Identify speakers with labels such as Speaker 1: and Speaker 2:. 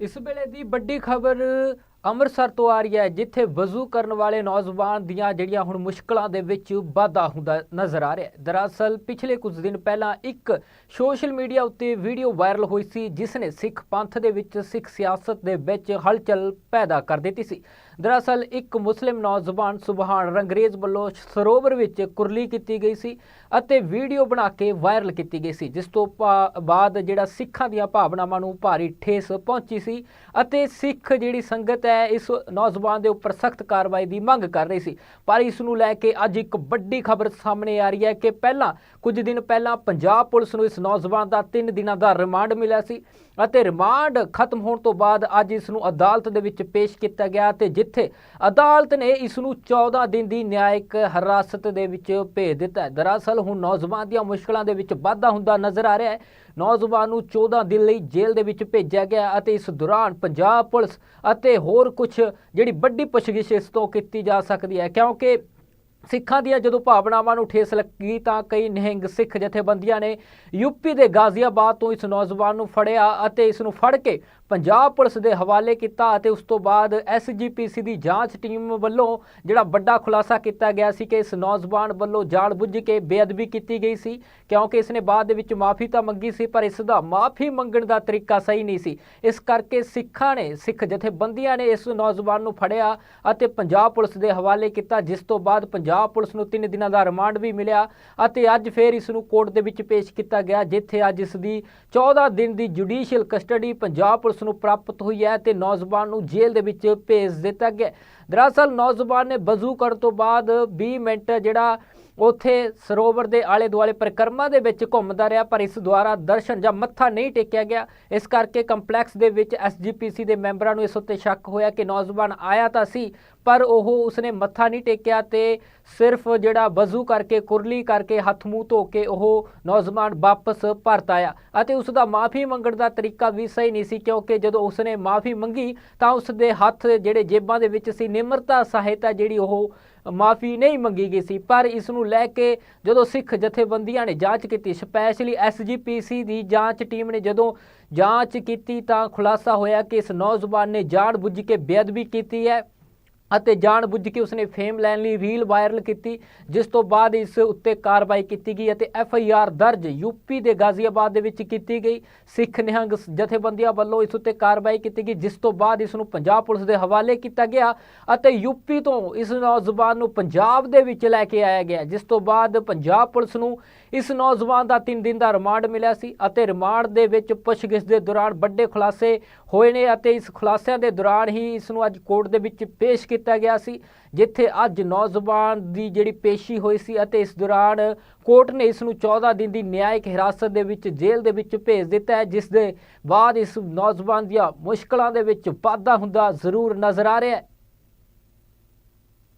Speaker 1: ਇਸ ਵੇਲੇ ਦੀ ਵੱਡੀ ਖਬਰ ਅੰਮ੍ਰਿਤਸਰ ਤੋਂ ਆ ਰਹੀ ਹੈ, ਜਿੱਥੇ ਵਜ਼ੂ ਕਰਨ ਵਾਲੇ ਨੌਜਵਾਨ ਦੀਆਂ ਜਿਹੜੀਆਂ ਹੁਣ ਮੁਸ਼ਕਲਾਂ ਦੇ ਵਿੱਚ ਵਾਧਾ ਹੁੰਦਾ ਨਜ਼ਰ ਆ ਰਿਹਾ ਹੈ। ਦਰਅਸਲ, ਪਿਛਲੇ ਕੁਝ ਦਿਨ ਪਹਿਲਾਂ ਇੱਕ ਸੋਸ਼ਲ ਮੀਡੀਆ ਉੱਤੇ ਵੀਡੀਓ ਵਾਇਰਲ ਹੋਈ ਸੀ, ਜਿਸ ਨੇ ਸਿੱਖ ਪੰਥ ਦੇ ਵਿੱਚ ਸਿੱਖ ਸਿਆਸਤ ਦੇ ਵਿੱਚ ਹਲਚਲ ਪੈਦਾ ਕਰ ਦਿੱਤੀ ਸੀ। ਦਰਅਸਲ, ਇੱਕ ਮੁਸਲਿਮ ਨੌਜਵਾਨ ਸੁਬਹਾਨ ਰੰਗਰੇਜ਼ ਵੱਲੋਂ ਸਰੋਵਰ ਵਿੱਚ ਕੁਰਲੀ ਕੀਤੀ ਗਈ ਸੀ ਅਤੇ ਵੀਡੀਓ ਬਣਾ ਕੇ ਵਾਇਰਲ ਕੀਤੀ ਗਈ ਸੀ, ਜਿਸ ਤੋਂ ਪਾ- ਬਾਅਦ ਜਿਹੜਾ ਸਿੱਖਾਂ ਦੀਆਂ ਭਾਵਨਾਵਾਂ ਨੂੰ ਭਾਰੀ ਠੇਸ ਪਹੁੰਚੀ ਸੀ ਅਤੇ ਸਿੱਖ ਜਿਹੜੀ ਸੰਗਤ ਹੈ, ਇਸ ਨੌਜਵਾਨ ਦੇ ਉੱਪਰ ਸਖਤ ਕਾਰਵਾਈ ਦੀ ਮੰਗ ਕਰ ਰਹੀ ਸੀ। ਪਰ ਇਸ ਨੂੰ ਲੈ ਕੇ ਅੱਜ ਇੱਕ ਵੱਡੀ ਖਬਰ ਸਾਹਮਣੇ ਆ ਰਹੀ ਹੈ ਕਿ ਪਹਿਲਾਂ, ਕੁਝ ਦਿਨ ਪਹਿਲਾਂ ਪੰਜਾਬ ਪੁਲਿਸ ਨੂੰ ਇਸ ਨੌਜਵਾਨ ਦਾ 3 ਦਿਨਾਂ ਦਾ ਰਿਮਾਂਡ ਮਿਲਿਆ ਸੀ ਅਤੇ ਰਿਮਾਂਡ ਖਤਮ ਹੋਣ ਤੋਂ ਬਾਅਦ ਅੱਜ ਇਸ ਨੂੰ ਅਦਾਲਤ ਦੇ ਵਿੱਚ ਪੇਸ਼ ਕੀਤਾ ਗਿਆ ਤੇ ਜਿੱਥੇ ਅਦਾਲਤ ਨੇ ਇਸ ਨੂੰ 14 ਦਿਨ ਦੀ ਨਿਆਇਕ ਹਿਰਾਸਤ ਦੇ ਵਿੱਚ ਭੇਜ ਦਿੱਤਾ ਹੈ। ਦਰਅਸਲ ਹੁਣ ਨੌਜਵਾਨ ਦੀਆਂ ਮੁਸ਼ਕਲਾਂ ਦੇ ਵਿੱਚ ਵਾਧਾ ਹੁੰਦਾ ਨਜ਼ਰ ਆ ਰਿਹਾ ਹੈ। ਨੌਜਵਾਨ ਨੂੰ 14 ਦਿਨ ਲਈ ਜੇਲ੍ਹ ਦੇ ਵਿੱਚ ਭੇਜਿਆ ਗਿਆ ਅਤੇ ਇਸ ਦੌਰਾਨ ਪੰਜਾਬ ਪੁਲਿਸ ਅਤੇ ਹੋਰ ਹੋਰ ਕੁਝ ਜਿਹੜੀ ਵੱਡੀ ਪੁੱਛਗਿੱਛ ਇਸ ਤੋਂ ਕੀਤੀ ਜਾ ਸਕਦੀ ਹੈ। ਕਿਉਂਕਿ ਸਿੱਖਾਂ ਦੀਆਂ ਜਦੋਂ ਭਾਵਨਾਵਾਂ ਨੂੰ ਠੇਸ ਲੱਗੀ ਤਾਂ ਕਈ ਨਿਹੰਗ ਸਿੱਖ ਜਥੇਬੰਦੀਆਂ ਨੇ ਯੂਪੀ ਦੇ ਗਾਜ਼ੀਆਬਾਦ ਤੋਂ ਇਸ ਨੌਜਵਾਨ ਨੂੰ ਫੜਿਆ ਅਤੇ ਇਸ ਨੂੰ ਫੜ ਕੇ ਪੰਜਾਬ ਪੁਲਿਸ ਦੇ ਹਵਾਲੇ ਕੀਤਾ ਅਤੇ ਉਸ ਤੋਂ ਬਾਅਦ ਐਸਜੀਪੀਸੀ ਦੀ ਜਾਂਚ ਟੀਮ ਵੱਲੋਂ ਜਿਹੜਾ ਵੱਡਾ ਖੁਲਾਸਾ ਕੀਤਾ ਗਿਆ ਸੀ ਕਿ ਇਸ ਨੌਜਵਾਨ ਵੱਲੋਂ ਜਾਣਬੁੱਝ ਕੇ ਬੇਅਦਬੀ ਕੀਤੀ ਗਈ ਸੀ, ਕਿਉਂਕਿ ਇਸ ਨੇ ਬਾਅਦ ਦੇ ਵਿੱਚ ਮਾਫੀ ਤਾਂ ਮੰਗੀ ਸੀ, ਪਰ ਇਸ ਦਾ ਮਾਫੀ ਮੰਗਣ ਦਾ ਤਰੀਕਾ ਸਹੀ ਨਹੀਂ ਸੀ। ਇਸ ਕਰਕੇ ਸਿੱਖਾਂ ਨੇ, ਸਿੱਖ ਜਥੇਬੰਦੀਆਂ ਨੇ ਇਸ ਨੌਜਵਾਨ ਨੂੰ ਫੜਿਆ ਅਤੇ ਪੰਜਾਬ ਪੁਲਿਸ ਦੇ ਹਵਾਲੇ ਕੀਤਾ, ਜਿਸ ਤੋਂ ਬਾਅਦ ਪੰਜਾਬ ਪੁਲਿਸ ਨੂੰ 3 ਦਿਨਾਂ ਦਾ ਰਿਮਾਂਡ ਵੀ ਮਿਲਿਆ ਅਤੇ ਅੱਜ ਫੇਰ ਇਸ ਨੂੰ ਕੋਰਟ ਦੇ ਵਿੱਚ ਪੇਸ਼ ਕੀਤਾ ਗਿਆ, ਜਿੱਥੇ ਅੱਜ ਇਸ ਦੀ 14 ਦਿਨ ਦੀ ਜੁਡੀਸ਼ੀਅਲ ਕਸਟਡੀ ਪੰਜਾਬ ਪੁਲਿਸ ਨੂੰ ਪ੍ਰਾਪਤ ਹੋਈ ਹੈ ਤੇ ਨੌਜਵਾਨ ਨੂੰ ਜੇਲ੍ਹ ਦੇ ਵਿੱਚ ਭੇਜ ਦਿੱਤਾ ਗਿਆ ਦਰਅਸਲ ਨੌਜਵਾਨ ਨੇ ਵਜ਼ੂ ਕਰਨ ਤੋਂ ਬਾਅਦ 20 ਮਿੰਟ ਜਿਹੜਾ ਉੱਥੇ ਸਰੋਵਰ ਦੇ ਆਲੇ ਦੁਆਲੇ ਪਰਿਕਰਮਾ ਦੇ ਵਿੱਚ ਘੁੰਮਦਾ ਰਿਹਾ, ਪਰ ਇਸ ਦੁਆਰਾ ਦਰਸ਼ਨ ਜਾਂ ਮੱਥਾ ਨਹੀਂ ਟੇਕਿਆ ਗਿਆ। ਇਸ ਕਰਕੇ ਕੰਪਲੈਕਸ ਦੇ ਵਿੱਚ ਐਸਜੀਪੀਸੀ ਦੇ ਮੈਂਬਰਾਂ ਨੂੰ ਇਸ ਉੱਤੇ ਸ਼ੱਕ ਹੋਇਆ ਕਿ ਨੌਜਵਾਨ ਆਇਆ ਤਾਂ ਸੀ, ਪਰ ਉਹ ਉਸਨੇ ਮੱਥਾ ਨਹੀਂ ਟੇਕਿਆ ਤੇ ਸਿਰਫ ਜਿਹੜਾ ਵਜ਼ੂ ਕਰਕੇ, ਕੁਰਲੀ ਕਰਕੇ ਹੱਥ ਮੂੰਹ ਧੋ ਕੇ ਉਹ ਨੌਜਵਾਨ ਵਾਪਸ ਪਰਤ ਆਇਆ। ਅਤੇ ਉਸ ਦਾ ਮਾਫੀ ਮੰਗਣ ਦਾ ਤਰੀਕਾ ਵੀ ਸਹੀ ਨਹੀਂ ਸੀ, ਕਿਉਂਕਿ ਜਦੋਂ ਉਸਨੇ ਮਾਫੀ ਮੰਗੀ ਤਾਂ ਉਸ ਦੇ ਹੱਥ ਜਿਹੜੇ ਜੇਬਾਂ ਦੇ ਵਿੱਚ ਸੀ, ਨਿਮਰਤਾ ਸਹਾਇਤਾ ਜਿਹੜੀ ਉਹ ਮਾਫੀ ਨਹੀਂ ਮੰਗੀ ਗਈ ਸੀ, ਪਰ ਇਸ ਨੂੰ ਲੈ ਕੇ ਜਦੋਂ ਸਿੱਖ ਜਥੇਬੰਦੀਆਂ ਨੇ ਜਾਂਚ ਕੀਤੀ, ਸਪੈਸ਼ਲੀ ਐਸਜੀਪੀਸੀ ਦੀ ਜਾਂਚ ਟੀਮ ਨੇ ਜਦੋਂ ਜਾਂਚ ਕੀਤੀ ਤਾਂ ਖੁਲਾਸਾ ਹੋਇਆ ਕਿ ਇਸ ਨੌਜਵਾਨ ਨੇ ਜਾਣਬੁੱਝ ਕੇ ਬੇਅਦਬੀ ਕੀਤੀ ਹੈ। ਅਤੇ ਜਾਣਬੁੱਝ ਕੇ ਉਸਨੇ ਫੇਮ ਲੈਣ ਲਈ ਰੀਲ ਵਾਇਰਲ ਕੀਤੀ, ਜਿਸ ਤੋਂ ਬਾਅਦ ਇਸ ਉੱਤੇ ਕਾਰਵਾਈ ਕੀਤੀ ਗਈ ਅਤੇ ਐਫ ਆਈ ਆਰ ਦਰਜ ਯੂਪੀ ਦੇ ਗਾਜ਼ੀਆਬਾਦ ਦੇ ਵਿੱਚ ਕੀਤੀ ਗਈ। ਸਿੱਖ ਨਿਹੰਗ ਜਥੇਬੰਦੀਆਂ ਵੱਲੋਂ ਇਸ ਉੱਤੇ ਕਾਰਵਾਈ ਕੀਤੀ ਗਈ, ਜਿਸ ਤੋਂ ਬਾਅਦ ਇਸ ਨੂੰ ਪੰਜਾਬ ਪੁਲਿਸ ਦੇ ਹਵਾਲੇ ਕੀਤਾ ਗਿਆ ਅਤੇ ਯੂਪੀ ਤੋਂ ਇਸ ਨੌਜਵਾਨ ਨੂੰ ਪੰਜਾਬ ਦੇ ਵਿੱਚ ਲੈ ਕੇ ਆਇਆ ਗਿਆ, ਜਿਸ ਤੋਂ ਬਾਅਦ ਪੰਜਾਬ ਪੁਲਿਸ ਨੂੰ ਇਸ ਨੌਜਵਾਨ ਦਾ 3 ਦਿਨ ਦਾ ਰਿਮਾਂਡ ਮਿਲਿਆ ਸੀ ਅਤੇ ਰਿਮਾਂਡ ਦੇ ਵਿੱਚ ਪੁੱਛਗਿੱਛ ਦੇ ਦੌਰਾਨ ਵੱਡੇ ਖੁਲਾਸੇ ਹੋਏ ਨੇ ਅਤੇ ਇਸ ਖੁਲਾਸਿਆਂ ਦੇ ਦੌਰਾਨ ਹੀ ਇਸ ਨੂੰ ਅੱਜ ਕੋਰਟ ਦੇ ਵਿੱਚ ਪੇਸ਼ ਕੀਤਾ ਗਿਆ ਸੀ, ਜਿੱਥੇ ਅੱਜ ਨੌਜਵਾਨ ਦੀ ਜਿਹੜੀ ਪੇਸ਼ੀ ਹੋਈ ਸੀ ਅਤੇ ਇਸ ਦੌਰਾਨ ਕੋਰਟ ਨੇ ਇਸ ਨੂੰ 14 ਦਿਨ ਦੀ ਨਿਆਇਕ ਹਿਰਾਸਤ ਦੇ ਵਿੱਚ, ਜੇਲ੍ਹ ਦੇ ਵਿੱਚ ਭੇਜ ਦਿੱਤਾ ਹੈ, ਜਿਸ ਦੇ ਬਾਅਦ ਇਸ ਨੌਜਵਾਨ ਦੀਆਂ ਮੁਸ਼ਕਲਾਂ ਦੇ ਵਿੱਚ ਵਾਧਾ ਹੁੰਦਾ ਜ਼ਰੂਰ ਨਜ਼ਰ ਆ ਰਿਹਾ ਹੈ।